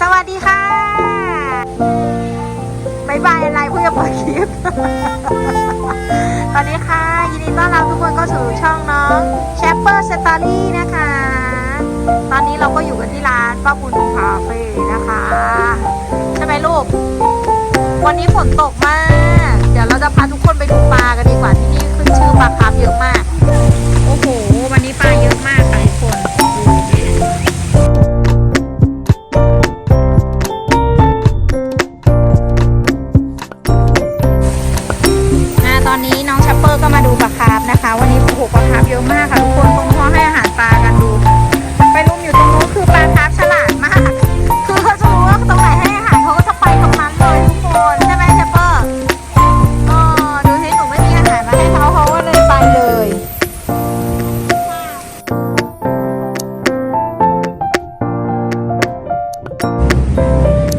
สวัสดีค่ะบายบายอะไรเพื่อจะเปิดคลิป สวัสดีค่ะ ยินดีต้อนรับทุกคนเข้าสู่ช่องน้องแชปเปอร์สตอรี่นะคะ ตอนนี้เราก็อยู่กันที่ร้านป้าบุญคาเฟ่นะคะ ใช่ไหมลูก วันนี้ฝนตกมาก เดี๋ยวเราจะพาทุกคนไปดูปลากันดีกว่าที่นี่ขึ้นชื่อปลาคาร์ฟเยอะมาก ดูปลาคาร์ฟนะคะ วันนี้โอ้โหปลาคาร์ฟเยอะมากค่ะทุกคนตรงพ่อให้อาหารปลากันดู ไปรุมอยู่ตรงนู้นคือปลาคาร์ฟฉลาดมาก คือเขาจะรู้ว่าตรงไหนให้อาหารเขาก็จะไปตรงนั้นเลยทุกคนใช่ไหมเชัปเปอร์อ๋อดูสิหนูไม่มีอาหารมาให้เขาเขาก็เลยไปเลย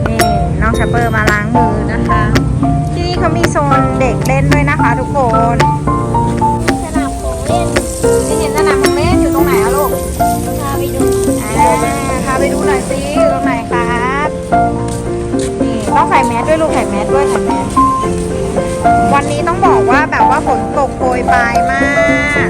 นี่น้องเชัปเปอร์มาล้างมือนะคะ ที่นี่เขามีโซนเด็กเล่นด้วยนะคะทุกคน ไปดูหน่อยสิตรงไหนครับนี่ต้องใส่แมสด้วยลูกใส่แมสด้วยใส่แมสวันนี้ต้องบอกว่าแบบว่าฝนตกโปรยปลายมาก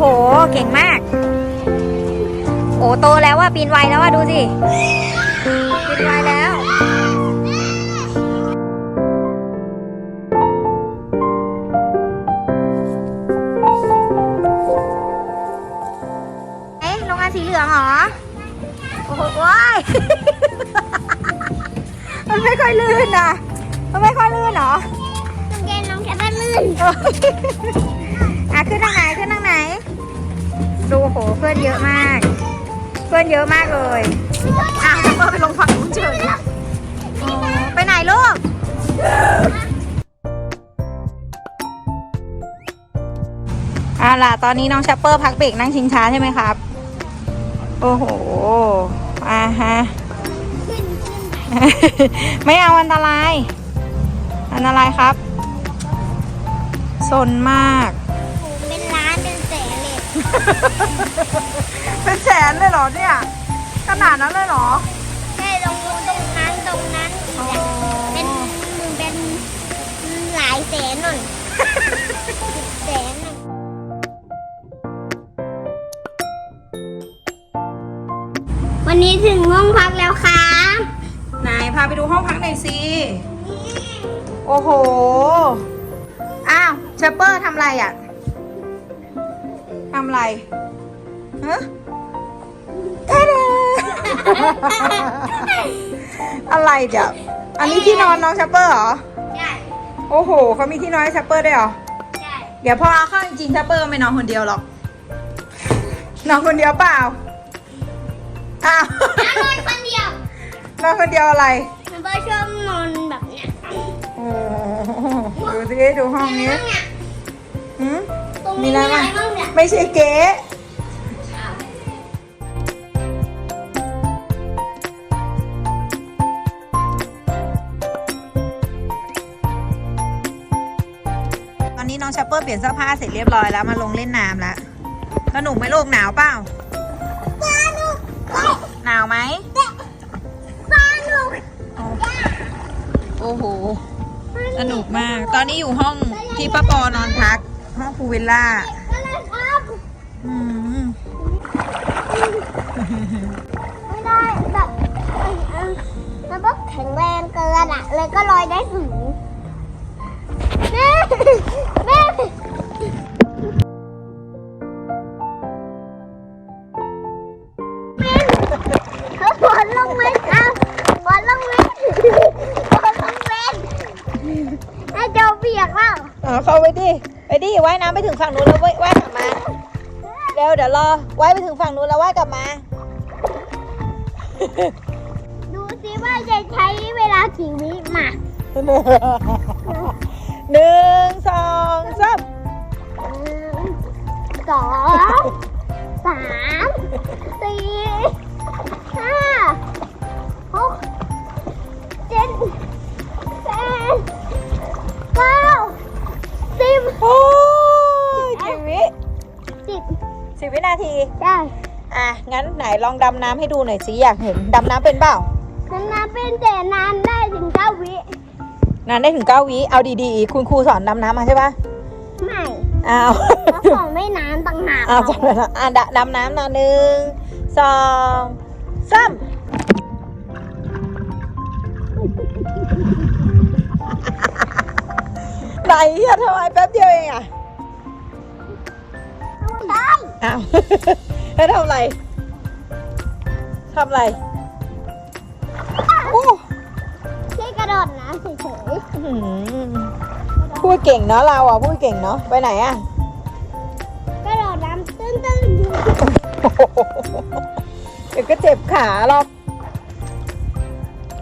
โอ้โห เก่งมาก โอ้โตแล้วว่าปีนไวแล้วว่าดูสิ ปีนไวแล้วเอ๊ะโรงงานสีเหลืองเหรอ โอ้โหว้ายมันไม่ค่อยลื่นนะมันไม่ค่อยลื่นเหรอน้องเจนน้องแคปเปอร์ลื่น อะขึ้นทางไหนขึ้นทางไหน ดูโหเพื่อนเยอะมาก เพื่อนเยอะมากเลยอะเพื่อนไปลงฝั่งนู้นเฉยโอ้ไปไหนลูกอะล่ะ ตอนนี้น้องชัปเปอร์พักเบรกนั่งชิงช้าใช่ไหมครับ โอ้โห อ่าฮะ ไม่เอาอันตราย อันตรายครับ สนมาก เลยเป็นแสนเลยเหรอเนี่ย ขนาดนั้นเลยเหรอ ใช่ลงลงตรงนั้นตรงนั้นเป็นเป็นหลายแสนหน่อยสิบแสนหน่อยวันนี้ถึงห้องพักแล้วครับไหนพาไปดูห้องพักหน่อยสิ โอ้โห อ้าวเชปเปอร์ทำอะไรอะ ทำอะไรฮะทาดาอะไรเดี๋ยวอันนี้ที่นอนน้องเชปเปอร์เหรอ ใช่ โอ้โหเขามีที่นอนให้เชปเปอร์ด้วยเหรอ ใช่ เดี๋ยวพอเอาเข้าจริงๆเชปเปอร์ไม่นอนคนเดียวหรอก นอนคนเดียวเปล่า อ้าวนอนคนเดียวนอนคนเดียวอะไรมันก็ชอบนอนแบบเนี้ยโอ้โหดูสิดูห้องนี้เนี่ยหืมตรงมีนี้อะไรมีอะไรบ้างบ้างเนี่ย ไม่ใช่เก๊ตอนนี้น้องชัปเปอร์เปลี่ยนเสื้อผ้าเสร็จเรียบร้อยแล้วมาลงเล่นน้ำแล้วสนุกไหมลูกหนาวเปล่าหนาวไหมบ้านหนูโอ้โห สนุกมาก ตอนนี้อยู่ห้องที่ป้าปอนอนพัก ห้องพูลวิลล่า ก็เลยครับ อืม ไม่ได้แบบมเอิ่มมันก็แข็งแรงเกินอะเลยก็ลอยได้สูงแม่แม่เขาบอลลงไหมครับบอลลงไหมบอลลงเว้นไอ้โจเปียกเปล่าอ๋อเข้าไปดิ ไปดิว่ายน้ำไปถึงฝั่งนู้นแล้วว่ายว่ายกลับมา ร็วเดี๋ยวรอว่ายไปถึงฝั่งนู้นแล้วว่ายกลับมา ดูสิว่าจะใช้เวลากี่วิมาหนึ่งสองสามหนึ่งสองสามสี่ งั้นไหนลองดำน้ำให้ดูหน่อยสิอยากเห็นดำน้ำเป็นเปล่านานๆเป็นแต่นานได้ถึงเก้าวินานได้ถึงเก้าวิเอาดีๆ คุณครูสอนดำน้ำมาใช่ปะไม่อ้าวเพราะของไม่นานต่างหากอ้าวจำเลยนะอะดะดำน้ำนะหนึ่งสองสามไหนอะทำไมแป๊บเดียวเองอะได้อ้าวแล้วทำอะไร ทำอะไรโอ้แค่กระโดดน้ำเฉยอื้อหือพูดเก่งเนาะเราอะพูดเก่งเนาะไปไหนอะ ๆกระโดดน้ำตื้นๆอยู่เดี๋ยวก็เจ็บขาหรอก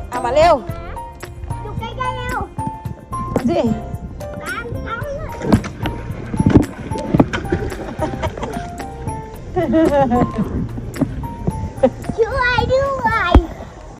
เอามาเร็วอยู่ใกล้ๆเร็วสิน้ำน้ำช่วย ด้วย